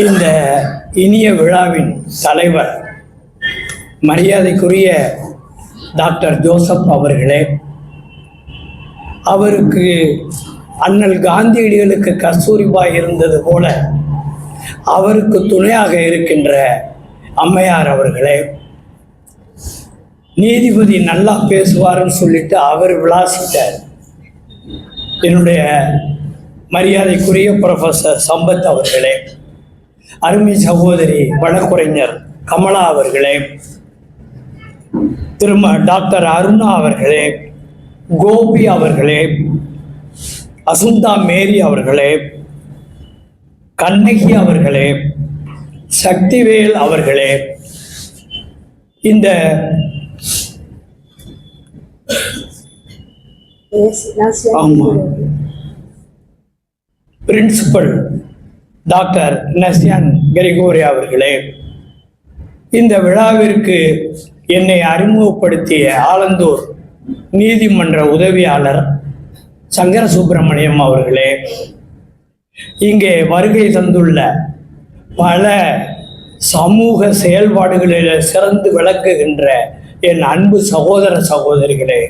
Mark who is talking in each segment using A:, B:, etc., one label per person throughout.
A: இந்த இனிய விழாவின் தலைவர் மரியாதைக்குரிய டாக்டர் ஜோசப் அவர்களே அவருக்கு அண்ணல் காந்தியடிகளுக்கு கஸ்தூரிபாய் இருந்தது போல அவருக்கு துணையாக இருக்கின்ற அம்மையார் அவர்களே நீதிபதி நல்லா பேசுவாருன்னு சொல்லிட்டு அவர் விளாசிட்டார். என்னுடைய மரியாதைக்குரிய ப்ரொஃபஸர் சம்பத் அவர்களே அருமை சகோதரி வழக்குரைஞர் கமலா அவர்களே திரும டாக்டர் அருணா அவர்களே கோபி அவர்களே அசுந்தா மேரி அவர்களே கண்ணகி அவர்களே சக்திவேல் அவர்களே இந்த ஆமா. பிரின்சிபல் டாக்டர் நஸ்யான் கெரிகோரி அவர்களே இந்த விழாவிற்கு என்னை அறிமுகப்படுத்திய ஆலந்தூர் நீதிமன்ற உதவியாளர் சங்கர சுப்பிரமணியம் அவர்களே இங்கே வருகை தந்துள்ள பல சமூக செயல்பாடுகளில் சிறந்து விளக்குகின்ற என் அன்பு சகோதர சகோதரிகளே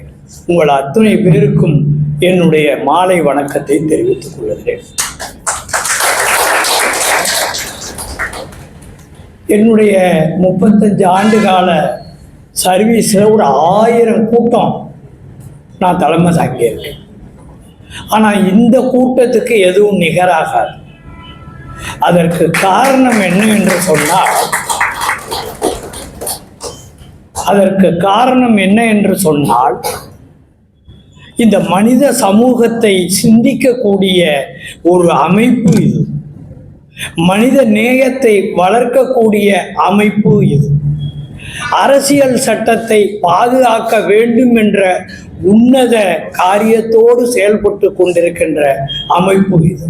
A: உங்கள் அத்துணை பேருக்கும் என்னுடைய மாலை வணக்கத்தை தெரிவித்துக் கொள்கிறேன். என்னுடைய முப்பத்தஞ்சு ஆண்டு கால சர்வீஸில் ஒரு ஆயிரம் கூட்டம் நான் தலைமை தாங்கியிருக்கேன். ஆனால் இந்த கூட்டத்துக்கு எதுவும் நிகராகாது. அதற்கு காரணம் என்ன என்று சொன்னால் அதற்கு காரணம் என்ன என்று சொன்னால் இந்த மனித சமூகத்தை சிந்திக்கக்கூடிய ஒரு அமைப்பு இது. மனித நேயத்தை வளர்க்கக்கூடிய அமைப்பு இது. அரசியல் சட்டத்தை பாதுகாக்க வேண்டும் என்ற உன்னத காரியத்தோடு செயல்பட்டு கொண்டிருக்கின்ற அமைப்பு இது.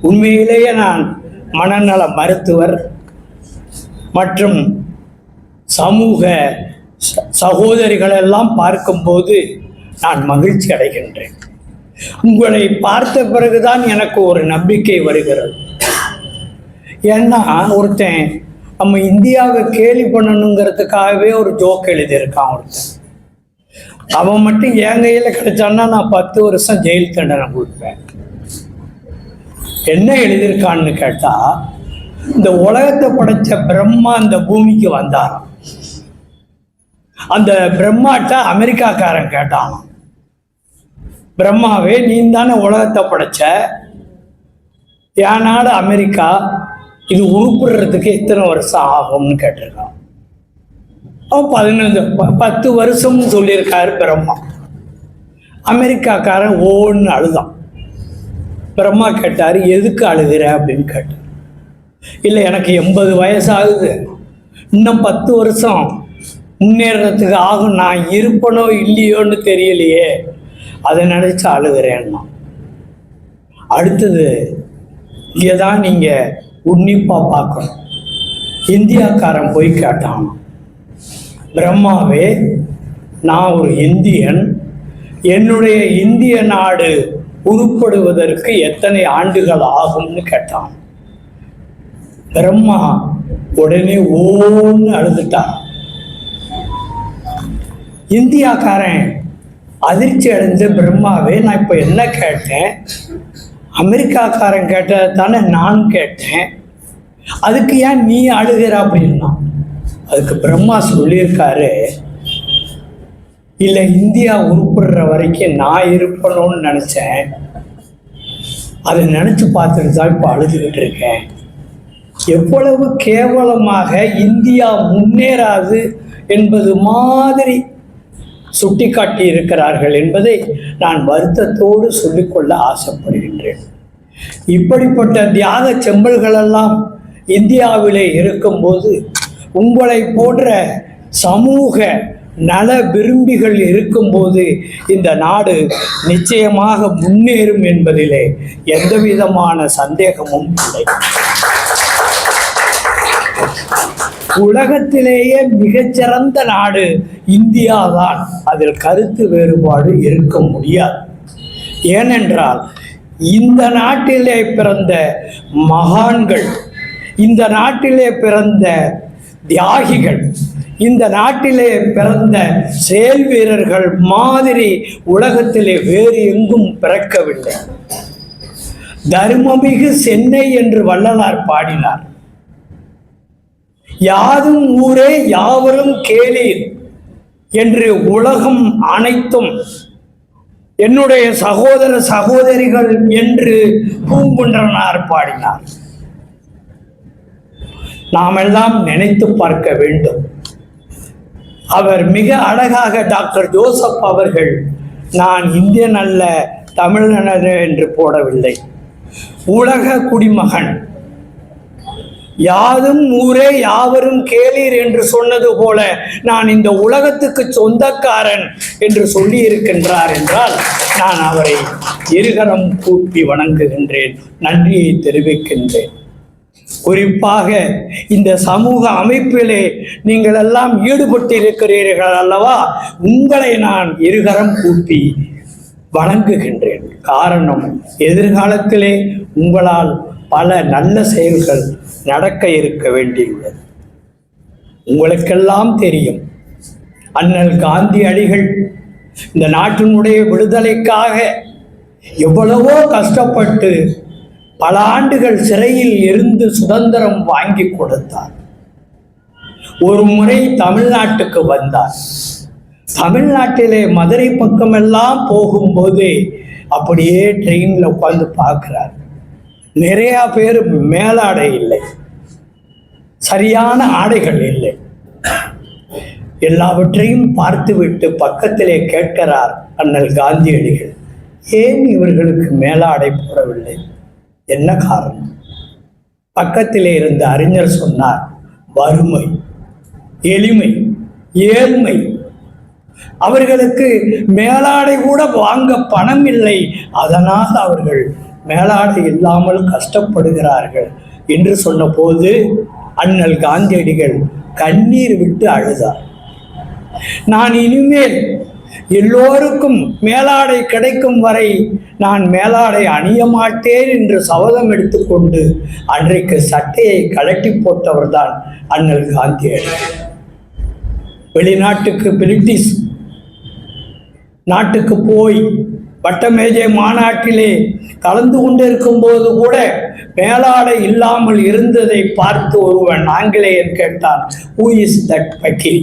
A: உண்மையிலேயே நான் மனநல மருத்துவர் மற்றும் சமூக ச- சகோதரிகளெல்லாம் பார்க்கும்போது நான் மகிழ்ச்சி அடைகின்றேன் உங்களை பார்த்த பிறகுதான் எனக்கு ஒரு நம்பிக்கை வருகிறது. ஏன்னா ஒருத்தன் நம்ம இந்தியாவை கேலி பண்ணணுங்கிறதுக்காகவே ஒரு ஜோக் எழுதியிருக்கான் ஒருத்தன். அவன் மட்டும் என் கையில் கிடைச்சான்னா நான் பத்து வருஷம் ஜெயில் தண்டனை கொடுப்பேன். என்ன எழுதியிருக்கான்னு கேட்டா இந்த உலகத்தை படைச்ச பிரம்மா இந்த பூமிக்கு வந்தாராம். அந்த பிரம்மாட்ட அமெரிக்காக்காரன் கேட்டான். பிரம்மாவே நீ தானே உலகத்தை படைச்ச? என் நாடு அமெரிக்கா இது உருப்பிடுறதுக்கு எத்தனை வருஷம் ஆகும்னு கேட்டிருக்கான். அவன் பதினஞ்சு பத்து வருஷம்னு சொல்லியிருக்காரு பிரம்மா. அமெரிக்காக்காரன் ஓன்னு அழுதான். பிரம்மா கேட்டார் எதுக்கு அழுகிற? அப்படின்னு கேட்டார் இல்லை எனக்கு எண்பது வயசாகுது. இன்னும் பத்து வருஷம். முன்னேறதுக்கு ஆகும். நான் இருப்பனோ இல்லையோன்னு தெரியலையே. அதை நினச்சி அழுகிறேன்னா அடுத்தது இங்கே தான் நீங்கள் உன்னிப்பாக பார்க்கணும். இந்தியாக்காரன் போய் கேட்டான் பிரம்மாவே நான் ஒரு இந்தியன். என்னுடைய இந்திய நாடு உருப்படுவதற்கு எத்தனை ஆண்டுகள் ஆகும்னு கேட்டான். பிரம்மா உடனே ஓன்னு அழுதுட்டான். இந்தியாக்காரன் அதிர்ச்சி அடைஞ்ச பிரம்மாவே நான் இப்போ என்ன கேட்டேன்? அமெரிக்காக்காரன் கேட்டதை தானே நான் கேட்டேன். அதுக்கு ஏன் நீ அழுகிற அப்படின்னா அதுக்கு பிரம்மா சொல்லியிருக்காரு இல்லை இந்தியா உருப்படுற வரைக்கும் நான் இருப்பணும்னு நினச்சேன். அதை நினச்சி பார்த்துட்டு தான் இப்போ அழுதுகிட்டு இருக்கேன். எவ்வளவு கேவலமாக இந்தியா முன்னேறாது என்பது மாதிரி சுட்டிக்காட்டி இருக்கிறார்கள் என்பதை நான் வருத்தத்தோடு சொல்லிக்கொள்ள ஆசைப்படுகின்றேன். இப்படிப்பட்ட தியாக செம்பல்களெல்லாம் இந்தியாவிலே இருக்கும்போது உங்களை போன்ற சமூக நல விரும்பிகள் இருக்கும்போது இந்த நாடு நிச்சயமாக முன்னேறும் என்பதிலே எந்தவிதமான சந்தேகமும் இல்லை. உலகத்திலேயே மிகச்சிறந்த நாடு இந்தியாதான். அதில் கருத்து வேறுபாடு இருக்க முடியாது. ஏனென்றால் இந்த நாட்டிலே பிறந்த மகான்கள் இந்த நாட்டிலே பிறந்த தியாகிகள் இந்த நாட்டிலே பிறந்த செயல் வீரர்கள் மாதிரி உலகத்திலே வேறு எங்கும் பிறக்கவில்லை. தர்மமிகு சென்னை என்று வள்ளலார் பாடினார். யாதும் ஊரே யாவரும் கேளீர் என்று உலகம் அனைத்தும் என்னுடைய சகோதர சகோதரிகள் என்று பூங்குன்றனார் பாடினார். நாமெல்லாம் நினைத்து பார்க்க வேண்டும். அவர் மிக அழகாக டாக்டர் ஜோசப் அவர்கள் நான் இந்தியன் அல்ல தமிழன் அல்ல என்று போடவில்லை. உலக குடிமகன் யாதும் ஊரே யாவரும் கேளீர் என்று சொன்னது போல நான் இந்த உலகத்துக்கு சொந்தக்காரன் என்று சொல்லி இருக்கின்றார் என்றால் நான் அவரை இருகரம் கூப்பி வணங்குகின்றேன் நன்றியை தெரிவிக்கின்றேன். குறிப்பாக இந்த சமூக அமைப்பிலே நீங்கள் எல்லாம் ஈடுபட்டு இருக்கிறீர்கள் அல்லவா? உங்களை நான் இருகரம் கூப்பி வணங்குகின்றேன். காரணம் எதிர்காலத்திலே உங்களால் பல நல்ல செயல்கள் நடக்க இருக்க வேண்டியுள்ளது. உங்களுக்கெல்லாம் தெரியும் அண்ணல் காந்தியடிகள் இந்த நாட்டினுடைய விடுதலைக்காக எவ்வளவோ கஷ்டப்பட்டு பல ஆண்டுகள் சிறையில் இருந்து சுதந்திரம் வாங்கி கொடுத்தார். ஒரு முறை தமிழ்நாட்டுக்கு வந்தார். தமிழ்நாட்டிலே மதுரை பக்கமெல்லாம் போகும்போது அப்படியே ட்ரெயினில் உட்காந்து பார்க்குறார். நிறையா பேர் மேலாடை இல்லை. சரியான ஆடைகள் இல்லை. எல்லாவற்றையும் பார்த்துவிட்டு பக்கத்திலே கேட்கிறார் அண்ணல் காந்தியடிகள். ஏன் இவர்களுக்கு மேலாடை போடவில்லை? என்ன காரணம்? பக்கத்திலே இருந்த அறிஞர் சொன்னார் வறுமை எளிமை ஏழ்மை. அவர்களுக்கு மேலாடை கூட வாங்க பணம் இல்லை. அதனால் அவர்கள் மேலாடை இல்லாமல் கஷ்டப்படுகிறார்கள் என்று சொன்னபோது அண்ணல் காந்தியடிகள் கண்ணீர் விட்டு அழுதார். நான் இனிமேல் எல்லோருக்கும் மேலாடை கிடைக்கும் வரை நான் மேலாடை அணிய மாட்டேன் என்று சபதம் எடுத்துக்கொண்டு அன்றைக்கு சட்டையை கலட்டி போட்டவர்தான் அண்ணல் காந்தியடிகள். வெளிநாட்டுக்கு பிரிட்டிஷ் நாட்டுக்கு போய் வட்டமேஜை மாநாட்டிலே கலந்து கொண்டிருக்கும் போது கூட மேலாடை இல்லாமல் இருந்ததை பார்த்து ஒருவன் ஆங்கிலேயன் கேட்டான் ஹூ இஸ் தட் பக்கிரி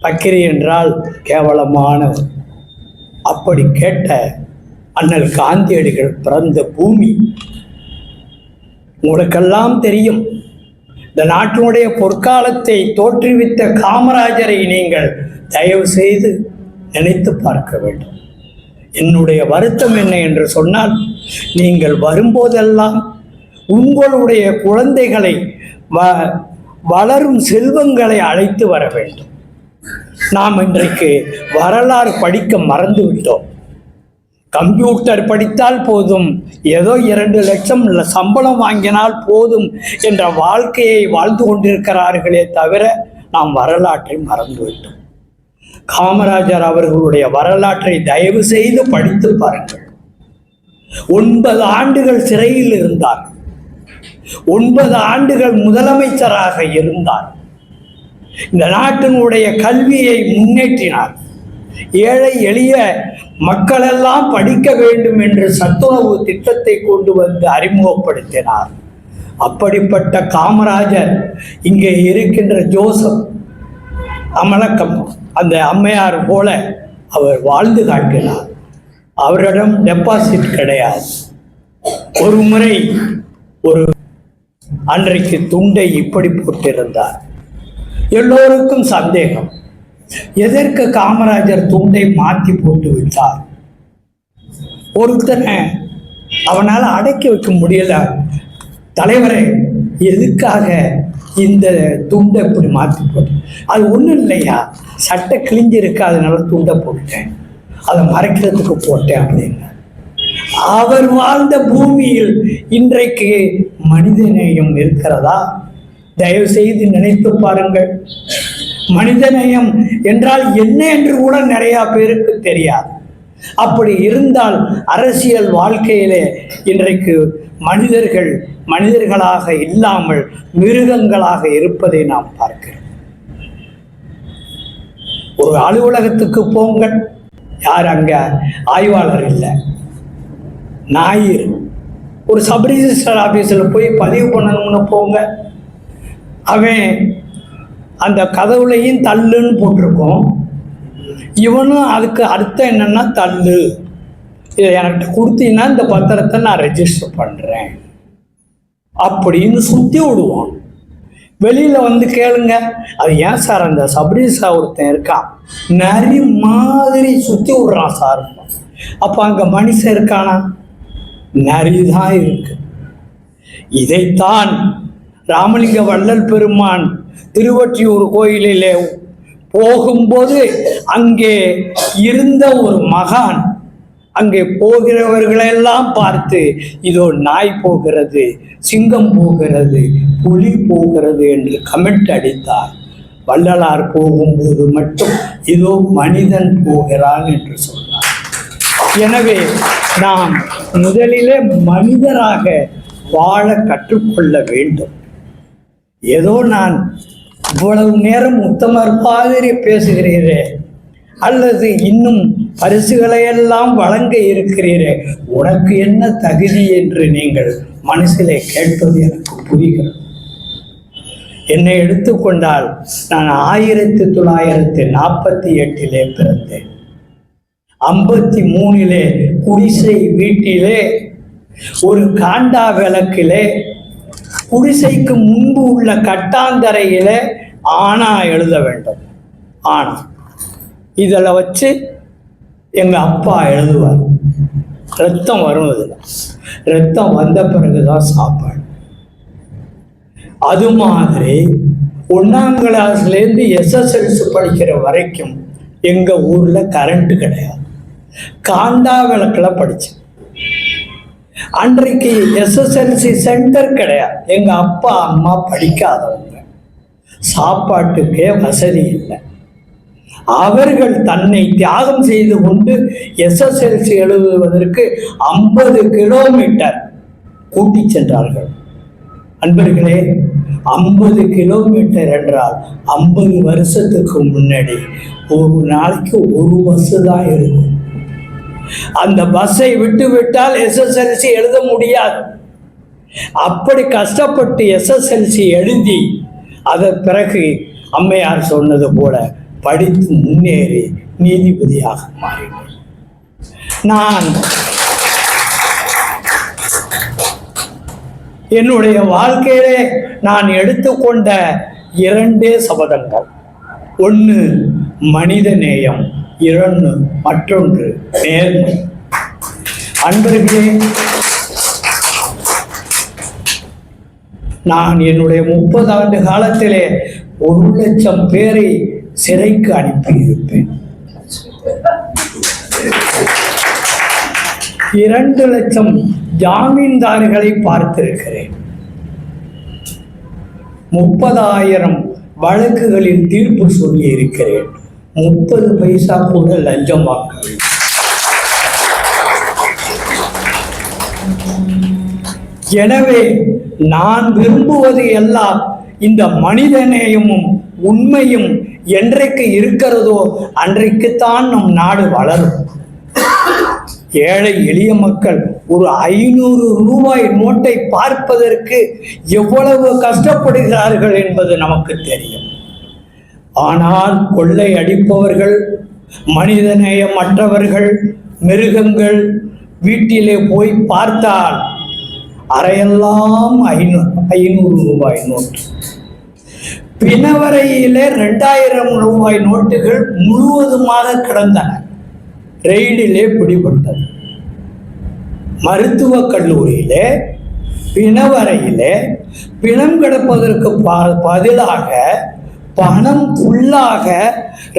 A: பக்கிரி என்றால் கேவலமானவர். அப்படி கேட்ட அண்ணல் காந்தியடிகள் பிறந்த பூமி. உங்களுக்கெல்லாம் தெரியும் இந்த நாட்டினுடைய பொற்காலத்தை தோற்றுவித்த காமராஜரை நீங்கள் தயவு செய்து நினைத்து பார்க்க வேண்டும். என்னுடைய வருத்தம் என்ன என்று சொன்னால் நீங்கள் வரும்போதெல்லாம் உங்களுடைய குழந்தைகளை வ வளரும் செல்வங்களை அழைத்து வர வேண்டும். நாம் இன்றைக்கு வரலாறு படிக்க மறந்து விட்டோம் கம்ப்யூட்டர் படித்தால் போதும் ஏதோ இரண்டு லட்சம் சம்பளம் வாங்கினால் போதும் என்ற வாழ்க்கையை வாழ்ந்து கொண்டிருக்கிறார்களே தவிர நாம் வரலாற்றை மறந்துவிட்டோம். காமராஜர் அவர்களுடைய வரலாற்றை தயவு செய்து படித்து பாருங்கள். ஒன்பது ஆண்டுகள் சிறையில் இருந்தார். ஒன்பது ஆண்டுகள் முதலமைச்சராக இருந்தார். இந்த நாட்டினுடைய கல்வியை முன்னேற்றினார். ஏழை எளிய மக்களெல்லாம் படிக்க வேண்டும் என்று சத்துணவு திட்டத்தை கொண்டு வந்து அறிமுகப்படுத்தினார். அப்படிப்பட்ட காமராஜர் இங்கே இருக்கின்ற ஜோசப் அமலக்கம் அந்த அம்மையார் போல அவர் வாழ்ந்து காட்டினார். அவரிடம் டெபாசிட் கிடையாது. ஒரு முறை ஒரு அன்றைக்கு துண்டை இப்படி போட்டிருந்தார். எல்லோருக்கும் சந்தேகம். எதற்கு காமராஜர் துண்டை மாற்றி போட்டு விட்டார்? ஒருத்தனை அவனால் அடக்கி வைக்க முடியல. தலைவரை எதுக்காக இந்த துண்டை இப்படி மாற்றி போட்டேன். அது ஒன்றும் இல்லையா? சட்டை கிழிஞ்சு இருக்கு அதனால துண்டை போட்டேன் அதை மறைக்கிறதுக்கு போட்டேன் அப்படின்னா. அவர் வாழ்ந்த பூமியில் இன்றைக்கு மனிதநேயம் இருக்கிறதா? தயவு செய்து நினைத்து பாருங்கள். மனிதநேயம் என்றால் என்ன என்று கூட நிறைய பேருக்கு தெரியாது. அப்படி இருந்தால் அரசியல் வாழ்க்கையிலே இன்றைக்கு மனிதர்கள் மனிதர்களாக இல்லாமல் மிருகங்களாக இருப்பதை நாம் பார்க்கிறோம். ஒரு அலுவலகத்துக்கு போங்கள். யார் அங்க? ஆய்வாளர் இல்லை. ஞாயிறு. ஒரு சப் ரிஜிஸ்டர் ஆஃபீஸில் போய் பதிவு பண்ணணும்னு போங்க. அவன் அந்த கதவுலையும் தள்ளுன்னு போட்டிருக்கோம். இவனும் அதுக்கு அர்த்தம் என்னன்னா தள்ளு. இதை எனக்கு கொடுத்தீங்கன்னா இந்த பத்திரத்தை நான் ரெஜிஸ்டர் பண்ணுறேன் அப்படின்னு சுற்றி விடுவான். வெளியில் வந்து கேளுங்க. அது ஏன் சார் அந்த சப்ரீஸா ஒருத்தன் இருக்கான் நரி மாதிரி சுற்றி விடுறான் சார். அப்போ அங்கே மனுஷன் இருக்கானா? நரி தான் இருக்கு. இதைத்தான் ராமலிங்க வள்ளல் பெருமான் திருவற்றியூர் கோயிலிலே போகும்போது அங்கே இருந்த ஒரு மகான் அங்கே போகிறவர்களெல்லாம் பார்த்து இதோ நாய் போகிறது சிங்கம் போகிறது புலி போகிறது என்று கமெண்ட் அடித்தார். வள்ளலார் போகும்போது மட்டும் இதோ மனிதன் போகிறான் என்று சொன்னார். எனவே நாம் முதலிலே மனிதராக வாழ கற்றுக்கொள்ள வேண்டும். ஏதோ நான் இவ்வளவு நேரம் உத்தமர் மாதிரி பேசுகிறீரே அல்லது இன்னும் பரிசுகளை எல்லாம் வழங்க இருக்கிறீரே. உனக்கு என்ன தகுதி என்று நீங்கள் மனசிலே கேட்பது எனக்கு புரிகிறது. என்னை எடுத்துக்கொண்டால் நான் ஆயிரத்தி தொள்ளாயிரத்தி நாற்பத்தி எட்டிலே பிறந்தேன். ஐம்பத்தி மூணிலே குடிசை வீட்டிலே ஒரு காண்டா விளக்கிலே குடிசைக்கு முன்பு உள்ள கட்டாந்தரையிலே ஆணா எழுத வேண்டும். ஆணா. இதில் வச்சு எங்கள் அப்பா எழுதுவார். ரத்தம் வரும் அதில். ரத்தம் வந்த பிறகுதான் சாப்பாடு. அது மாதிரி ஒன்றாம் கிளாஸ்லேருந்து எஸ்எஸ்எல்சி படிக்கிற வரைக்கும் எங்கள் ஊரில் கரண்ட்டு கிடையாது. காண்டா விளக்கில் படித்தேன் அன்றைக்கு எஸ்எஸ்எல்சி சென்டர் கிடையாது. எங்கள் அப்பா அம்மா படிக்காதவங்க. சாப்பாட்டுக்கே வசதி இல்லை. அவர்கள் தன்னை தியாகம் செய்து கொண்டு எஸ்எஸ்எல்சி எழுதுவதற்கு ஐம்பது கிலோமீட்டர் கூட்டி சென்றார்கள். அன்பர்களே ஐம்பது கிலோமீட்டர் என்றால் ஐம்பது வருஷத்துக்கு முன்னாடி ஒரு நாளைக்கு ஒரு பஸ்ஸு தான் இருக்கும். அந்த பஸ்ஸை விட்டு விட்டால் எஸ்எஸ்எல்சி எழுத முடியாது. அப்படி கஷ்டப்பட்டு எஸ்எஸ்எல்சி எழுதி அதன் பிறகு அம்மையார் சொன்னது போல படித்து முன்னேறி நீதிபதியாக மாறினேன். நான் என்னுடைய வாழ்க்கையிலே நான் எடுத்துக்கொண்ட இரண்டே சபதங்கள். ஒன்று மனித நேயம். இரண்டு மற்றொன்று நேர்மை. அன்பர்களே நான் என்னுடைய முப்பது ஆண்டு காலத்திலே ஒரு லட்சம் பேரை சிறைக்கு அனுப்பி இருப்பேன். இரண்டு லட்சம் ஜாமீன்தார்களை பார்த்திருக்கிறேன். முப்பதாயிரம் வழக்குகளில் தீர்ப்பு சொல்லி இருக்கிறேன். முப்பது பைசா கூட லஞ்சம் வாங்கவில்லை. எனவே நான் விரும்புவது எல்லாம் இந்த மனிதநேயமும் உண்மையும் என்றைக்கு இருக்கிறதோ அன்றைக்குத்தான் நம் நாடு வளரும். ஏழை எளிய மக்கள் ஒரு ஐநூறு ரூபாய் நோட்டை பார்ப்பதற்கு எவ்வளவு கஷ்டப்படுகிறார்கள் என்பது நமக்கு தெரியும். ஆனால் கொள்ளை அடிப்பவர்கள் மனிதநேயமற்றவர்கள் மிருகங்கள் வீட்டிலே போய் பார்த்தால் அறையெல்லாம் ஐநூறு ஐநூறு ரூபாய் நோட்டு. பிணவரையிலே ரெண்டாயிரம் ரூபாய் நோட்டுகள் முழுவதுமாக கிடந்தன. ரெயிலிலே பிடிபட்டது. மருத்துவக் கல்லூரியிலே பிணவரையிலே பிணம் கிடப்பதற்கு பதிலாக பணம் ஃபுல்லாக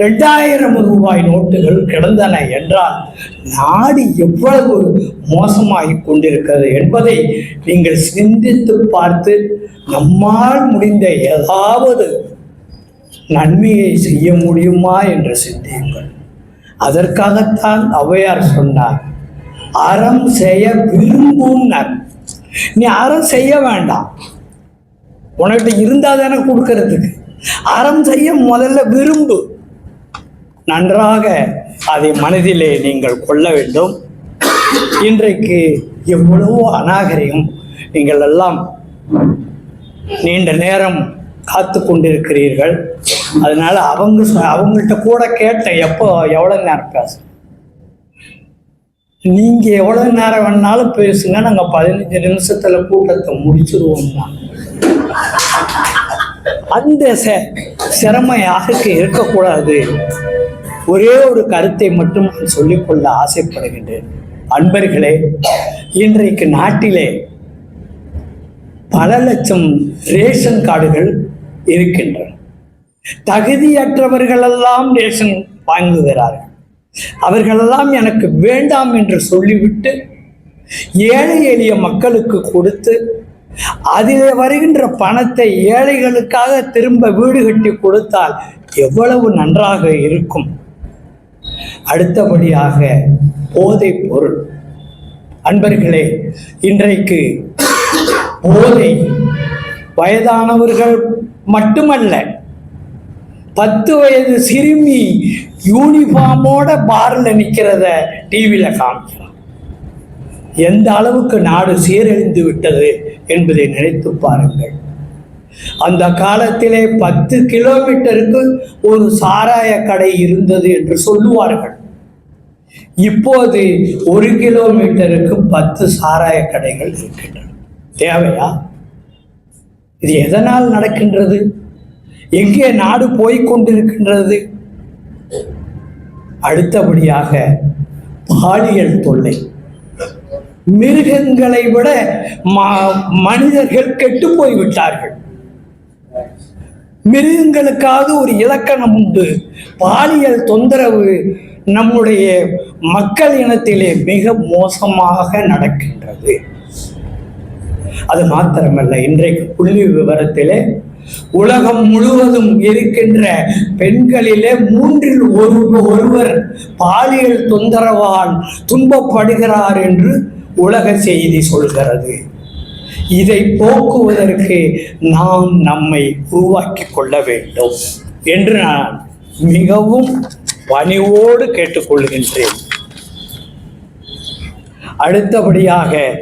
A: ரெண்டாயிரம் ரூபாய் நோட்டுகள் கிடந்தன என்றால் நாடு எவ்வளவு மோசமாகி கொண்டிருக்கிறது என்பதை நீங்கள் சிந்தித்து பார்த்து நம்மால் முடிந்த ஏதாவது நன்மையை செய்ய முடியுமா என்று சிந்தியுங்கள். அதற்காகத்தான் ஔவையார் சொன்னார் அறம் செய்ய விரும்பும் நீ அறம் செய்ய வேண்டாம். உனக்கிட்ட இருந்தால் தானே கொடுக்கறதுக்கு. அறம் செய்ய முதல்ல விரும்பு. நன்றாக அதை மனதிலே நீங்கள் கொள்ள வேண்டும். இன்றைக்கு எவ்வளவோ அநாகரிகம் நீங்கள் எல்லாம் நீண்ட நேரம் காத்து கொண்டிருக்கிறீர்கள். அதனால அவங்க சொ- அவங்கள்ட்ட கூட கேட்டேன் எப்போ எவ்வளோ நேரம் பேச? நீங்க எவ்வளவு நேரம் வேணாலும் பேசுங்க. நாங்க பதினஞ்சு நிமிஷத்துல கூட்டத்தை முடிச்சிருவோம்னா அந்த சிரமம் யாருக்கு இருக்கக்கூடாது. ஒரே ஒரு கருத்தை மட்டும் நான் சொல்லிக்கொள்ள ஆசைப்படுகின்றேன். அன்பர்களே இன்றைக்கு நாட்டிலே பல லட்சம் ரேஷன் கார்டுகள் இருக்கின்றன. தகுதியற்றவர்களெல்லாம் ரேஷன் வாங்குகிறார்கள் அவர்களெல்லாம் எனக்கு வேண்டாம் என்று சொல்லிவிட்டு ஏழை எளிய மக்களுக்கு கொடுத்து அதிலே வருகின்ற பணத்தை ஏழைகளுக்காக திரும்ப வீடு கட்டி கொடுத்தால் எவ்வளவு நன்றாக இருக்கும். அடுத்தபடியாக போதை பொருள். அன்பர்களே இன்றைக்கு போதை வயதானவர்கள் மட்டுமல்ல பத்து வயது சிறுமி யூனிஃபார்மோட பார்ல நிக்கிறத டிவியில காமிக்கிறோம். எந்த அளவுக்கு நாடு சீரழிந்து விட்டது என்பதை நினைத்து பாருங்கள். அந்த காலத்திலே பத்து கிலோமீட்டருக்கு ஒரு சாராய கடை இருந்தது என்று சொல்லுவார்கள். இப்போது ஒரு கிலோமீட்டருக்கு பத்து சாராய கடைகள் இருக்கின்றன. தேவையா? இது எதனால் நடக்கின்றது? எங்கே நாடு போய்கொண்டிருக்கின்றது அடுத்தபடியாக பாலியல் தொல்லை. மிருகங்களை விட மனிதர்கள் கெட்டு போய்விட்டார்கள் மிருகங்களுக்காவது ஒரு இலக்கணம் உண்டு. பாலியல் தொந்தரவு நம்முடைய மக்கள் இனத்திலே மிக மோசமாக நடக்கின்றது. அது மாத்திரமல்ல இன்றைக்கு புள்ளி விவரத்திலே உலகம் முழுவதும் இருக்கின்ற பெண்களிலே மூன்றில் ஒரு ஒருவர் பாலியல் தொந்தரவால் துன்பப்படுகிறார் என்று உலக செய்தி சொல்கிறது. இதை போக்குவதற்கு நாம் நம்மை உருவாக்கிக் கொள்ள வேண்டும் என்று நான் மிகவும் பணிவோடு கேட்டுக்கொள்கின்றேன். அடுத்தபடியாக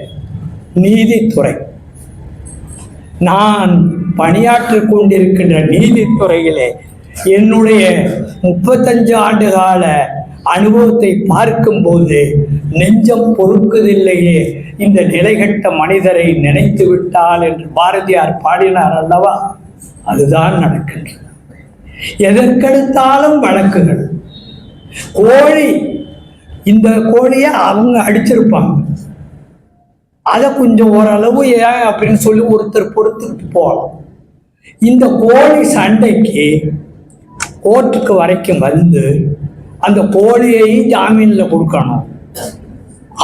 A: நீதித்துறை. நான் பணியாற்றிக் கொண்டிருக்கின்ற நீதித்துறையிலே என்னுடைய முப்பத்தஞ்சு ஆண்டு கால அனுபவத்தை பார்க்கும்போது நெஞ்சம் பொறுக்குதில்லையே. இந்த நிலைகட்ட மனிதரை நினைத்து விட்டால் என்று பாரதியார் பாடினார் அல்லவா? அதுதான் நடக்கின்றது. எதற்கெடுத்தாலும் வழக்குகள். கோழி இந்த கோழியை அவங்க அடிச்சிருப்பாங்க. அதை கொஞ்சம் ஓரளவு ஏன் அப்படின்னு சொல்லி ஒருத்தர் பொறுத்துக்கிட்டு போகலாம். இந்த கோழி சண்டைக்கு கோர்ட்டுக்கு வரைக்கும் வந்து அந்த கோழியையும் ஜாமீனில் கொடுக்கணும்.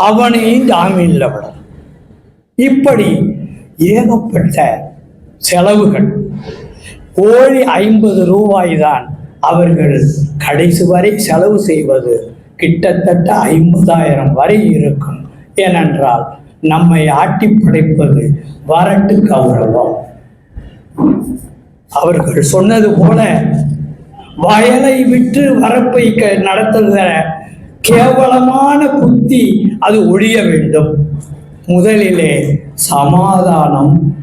A: அவனையும் ஜாமீனில் விடணும். இப்படி ஏகப்பட்ட செலவுகள். கோழி ஐம்பது ரூபாய் தான் அவர்கள் கடைசி வரை செலவு செய்வது. கிட்டத்தட்ட ஐம்பதாயிரம் வரை இருக்கும். ஏனென்றால் நம்மை ஆட்டி படைப்பது வரட்டு கௌரவம். அவர்கள் சொன்னது போல வயலை விட்டு வரப்பை க- நடத்துகிற கேவலமான புத்தி அது ஒழிய வேண்டும். முதலிலே சமாதானம்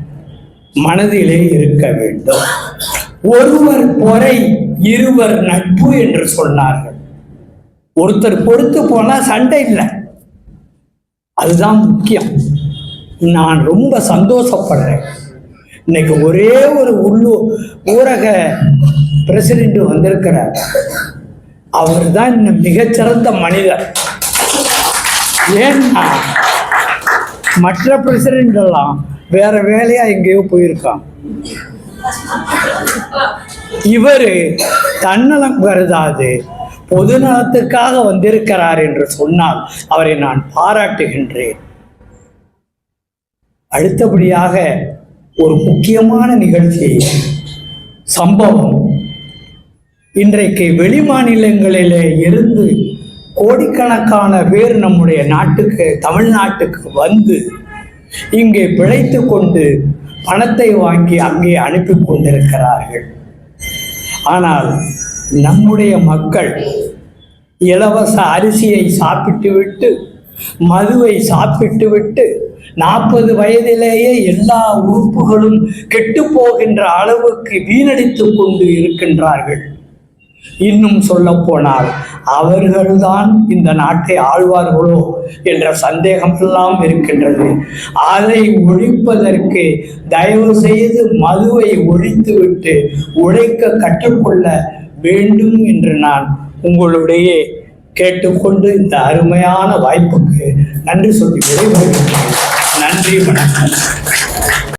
A: மனதிலே இருக்க வேண்டும். ஒருவர் பொறை இருவர் நட்பு என்று சொன்னார்கள். ஒருத்தர் பொறுத்து போனா சண்டை இல்லை. அதுதான் முக்கியம். நான் ரொம்ப சந்தோஷப்படுறேன். இன்னைக்கு ஒரே ஒரு உள்ளூர் ஊரக பிரசிடென்ட் வந்திருக்கிறார். அவர் தான் மிகச்சிறந்த மனிதர். ஏன்னா மற்ற பிரசிடென்ட் எல்லாம் வேற வேலையா எங்கேயோ போயிருக்கான். இவர் தன்னலம் கருதாது பொதுநலத்துக்காக வந்திருக்கிறார் என்று சொன்னால் அவரை நான் பாராட்டுகின்றேன். அடுத்தபடியாக ஒரு முக்கியமான நிகழ்ச்சி சம்பவம் இன்றைக்கு வெளி மாநிலங்களிலே இருந்து கோடிக்கணக்கான பேர் நம்முடைய நாட்டுக்கு தமிழ்நாட்டுக்கு வந்து இங்கே பிழைத்து கொண்டு பணத்தை வாங்கி அங்கே அனுப்பி கொண்டிருக்கிறார்கள். ஆனால் நம்முடைய மக்கள் இலவச அரிசியை சாப்பிட்டுவிட்டு மதுவை சாப்பிட்டுவிட்டு நாற்பது வயதிலேயே எல்லா உறுப்புகளும் கெட்டு போகின்ற அளவுக்கு வீணடித்து கொண்டு இருக்கின்றார்கள். இன்னும் சொல்ல போனால் அவர்கள்தான் இந்த நாட்டை ஆழ்வார்களோ என்ற சந்தேகம் எல்லாம் இருக்கின்றது. அதை ஒழிப்பதற்கு தயவு செய்து மதுவை ஒழித்துவிட்டு உழைக்க கற்றுக்கொள்ள வேண்டும் என்று நான் உங்களுடைய கேட்டுக்கொண்டு இந்த அருமையான வாய்ப்புக்கு நன்றி சொல்லி நன்றி வணக்கம்.